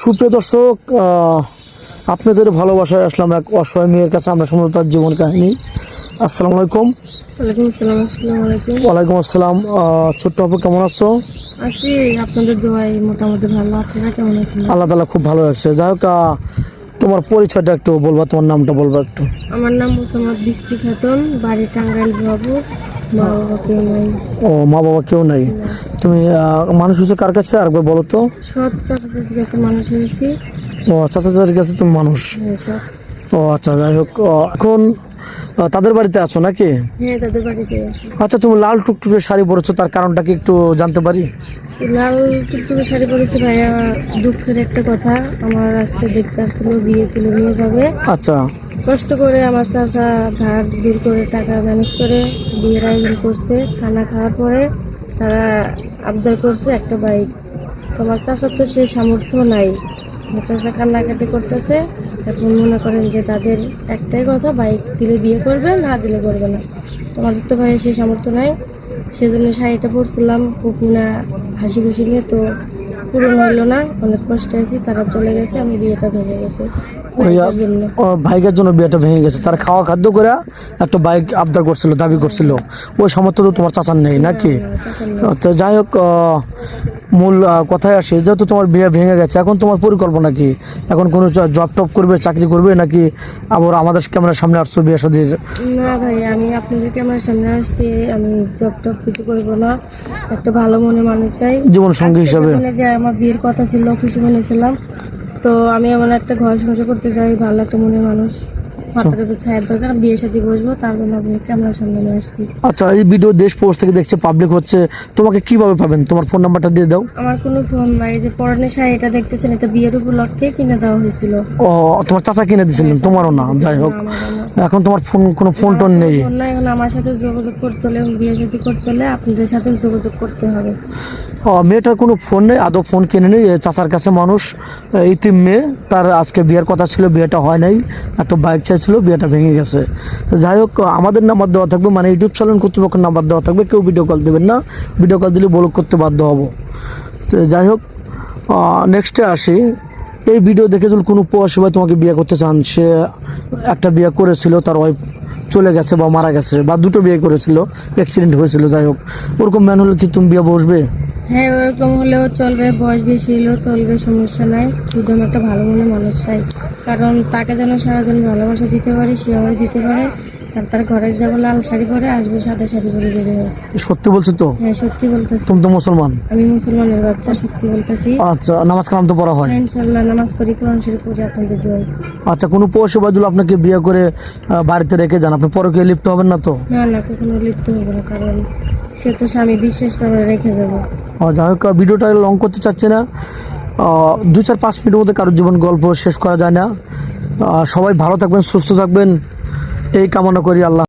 সুপ্রিয় দর্শক আপনাদের ভালোবাসায় আসলাম এক অসহায় মেয়ের কাছে। আমরা শুনব তার জীবন কাহিনী। আসসালামু আলাইকুম। ওয়ালাইকুম আসসালাম আলাইকুম। ওয়ালাইকুম আসসালাম। ছোট্ট আপু কেমন আছো? আছি আপনাদের দোয়াই মোটামুটি ভালো। আপনারা কেমন আছেন? আল্লাহ তালা খুব ভালো লাগছে যাই হোক তোমার পরিচয়টা একটু বলবা তোমার নামটা বলবা একটু। আমার নাম মোসাম্মদ বৃষ্টি খাতুন বাড়ি টাঙ্গাইল বাবু ও মা বাবা কেউ নাই। তুমি মানুষ হচ্ছে কার কাছে? আরেকবার বলো তো। সৎ চাচা চাচির কাছে মানুষ হয়েছি। ও চাচা চাচার কাছে তুমি মানুষ? হ্যাঁ ও আচ্ছা যাই হোক এখন তাদের বাড়িতে আছো নাকি? হ্যাঁ তাদের বাড়িতে আচ্ছা তুমি লাল টুকটুকে শাড়ি পরেছো তার কারণটা কি একটু জানতে পারি? লাল টুকটুকে শাড়ি পরেছি ভাইয়া দুঃখের একটা কথা। আমার আজকে দেখতে আসছিল বিয়ে তুলে নিয়ে যাবে। আচ্ছা। কষ্ট করে আমার চাচা ধার দূর করে টাকা ম্যানেজ করে বিয়ের আয়োজন করছে, খানা খাওয়ার পরে তারা আবদার করছে একটা বাইক তোমার চাচার তো সেই সামর্থ্য নাই। আমার চাচা কান্নাকাটি করতেছে, এখন মনে করেন যে তাদের একটাই কথা বাইক দিলে বিয়ে করবে, না দিলে করবে না। তোমাদের তো ভাই সেই সামর্থ্য নাই। সেজন্য শাড়িটা পরছিলাম খুব না হাসি খুশি নিয়ে তো পূরণ হইল না অনেক কষ্ট আছি তারা চলে গেছে আমি বিয়েটা ভেঙে গেছে। ও জন্য বিয়েটা ভেঙে গেছে। তার খাওয়া খাদ্য করে একটা বাইক আবদার করছিল দাবি করছিল। ওই সামর্থ্য তো তোমার চাচার নেই নাকি? তো যাই হোক মূল কথায় আসে যেহেতু তোমার বিয়ে ভেঙে গেছে এখন তোমার পরিকল্পনা কি? এখন কোনো জব টপ করবে চাকরি করবে নাকি আবার আমাদের ক্যামেরার সামনে আসছো বিয়ে শাদির না ভাই আমি আপনাদের ক্যামেরার সামনে আসছি আমি জব টপ কিছু করব না। একটা ভালো মনে মানুষ চাই। জীবন সঙ্গী হিসাবে। যে আমার বিয়ের কথা ছিল খুশি মনেছিলাম তো আমি এমন একটা ঘর সংসার করতে চাই ভালো একটা মনে মানুষ। মাথার উপর দরকার বিয়ের সাথে বসবো তার জন্য আপনি ক্যামেরার সামনে নিয়ে আসছি। আচ্ছা এই ভিডিও দেশ পোস্ট থেকে দেখছে পাবলিক হচ্ছে তোমাকে কীভাবে পাবেন? তোমার ফোন নাম্বারটা দিয়ে দাও। আমার কোনো ফোন নাই যে পরনের শাড়িটা দেখতেছেন এটা বিয়ের উপলক্ষে কিনে দেওয়া হয়েছিল। ও তোমার চাচা কিনে দিয়েছিলেন তোমারও না যাই হোক। না, আমারও না। এখন তোমার ফোন কোনো ফোন টোন নেই। ফোন নাই এখন আমার সাথে যোগাযোগ করতে হলে বিয়ে সাথে করতে হলে আপনাদের সাথে যোগাযোগ করতে হবে। মেয়েটার কোনো ফোন নেই আদৌ ফোন কিনে নেই চাচার কাছে মানুষ এই তিন মেয়ে তার আজকে বিয়ের কথা ছিল বিয়েটা হয় নাই একটা বাইক চাইছিল বিয়েটা ভেঙে গেছে। তো যাই হোক, আমাদের নাম্বার দেওয়া থাকবে মানে ইউটিউব চ্যানেল কর্তৃপক্ষের নাম্বার দেওয়া থাকবে, কেউ ভিডিও কল দেবেন না। ভিডিও কল দিলে ব্লক করতে বাধ্য হব। তো যাই হোক নেক্সটে আসি। এই ভিডিও দেখে যদি কোনো প্রবাসী ভাই তোমাকে বিয়ে করতে চান, সে একটা বিয়ে করেছিল, তার ওয়াইফ চলে গেছে বা মারা গেছে, বা দুটো বিয়ে করেছিল অ্যাক্সিডেন্ট হয়েছিল, যাই হোক। ওরকম ম্যান হলে কি তুমি বিয়ে বসবে? হ্যাঁ ওরকম হলেও চলবে বয়স বেশি হলেও চলবে সমস্যা নাই। আমি একটা ভালো মনে মানুষ চাই। কারণ তাকে যেন সারাজন ভালোবাসা দিতে পারি সে আমায় দিতে পারে। আর তার ঘরে যাব লাল শাড়ি পরে আসব সাদা শাড়ি পরে বেরো সত্যি বলছো তো? হ্যাঁ সত্যি বলতেছি। তুমি তো মুসলমান। আমি মুসলমানের বাচ্চা সত্যি বলতেছি। আচ্ছা নামাজ কালাম তো পড়া হয়? ইনশাল্লাহ নামাজ পড়ি কোরআন শরীফ পড়ি আপনাদের দোয়াই আচ্ছা কোনো পয়সা বাজুল আপনাকে বিয়ে করে বাড়িতে রেখে যান? আপনি পরে কে লিপ্ত হবেন না তো? না না কখনো লিপ্ত হব না কারণ সে তো স্বামী বিশ্বাস করে রেখে যাব যাই হোক, ভিডিওটা লং করতে চাচ্ছি না। দু চার পাঁচ মিনিটের মধ্যে কারোর জীবন গল্প শেষ করা যায় না। সবাই ভালো থাকবেন, সুস্থ থাকবেন। এই কামনা করি আল্লাহ